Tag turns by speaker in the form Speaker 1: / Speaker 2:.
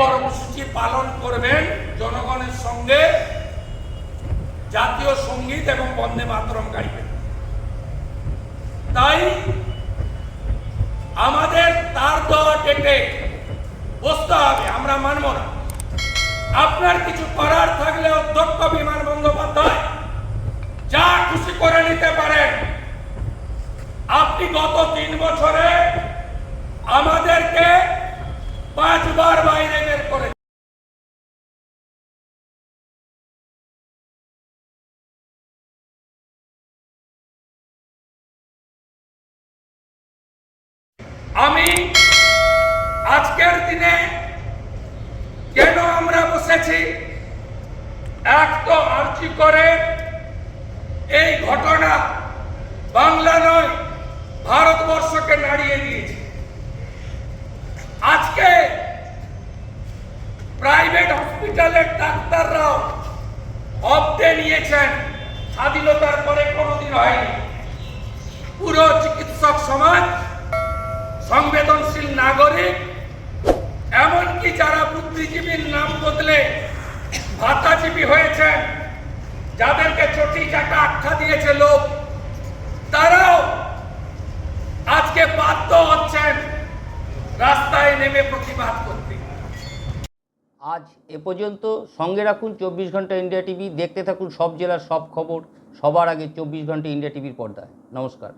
Speaker 1: কর্মসূচি পালন করবেন জনগণের সঙ্গে জাতীয় সংগীত এবং বন্দে মাতরম গাইবেন। তাই আমাদের তার দেওয়া ডেটে বসতে হবে, আমরা মানব না। আপনার কিছু করার থাকলে অধ্যক্ষ বিমান বন্দ্যোপাধ্যায় যা খুশি করে নিতে পারেন, আপনি গত তিন বছরে আমি আজকের দিনে কেন আমরা বসেছি? এক তো আর্জি করে এই ঘটনা বাংলা নয়, ভারতবর্ষকে নাড়িয়ে দিয়েছে। আজকে প্রাইভেট হসপিটালের ডাক্তাররাও অব্দে নিয়েছেন, স্বাধীনতার পরে কোনোদিন হয়নি। পুরো চিকিৎসক সমাজ সংবেদনশীল নাগরিক, এমনকি যারা বুদ্ধিজীবীর নাম বদলে ভাতাজীবী হয়েছেন, যাদেরকে চটি চাটা আখ্যা দিয়েছে লোক, তারাও আজকে বাধ্য হচ্ছেন রাস্তায় নেমে প্রতিবাদ করতে।
Speaker 2: আজ এ পর্যন্ত সঙ্গে রাখুন চব্বিশ ঘণ্টা ইন্ডিয়া টিভি, দেখতে থাকুন সব জেলার সব খবর, সবার আগে চব্বিশ ঘণ্টা ইন্ডিয়া টিভির পর্দায়। নমস্কার।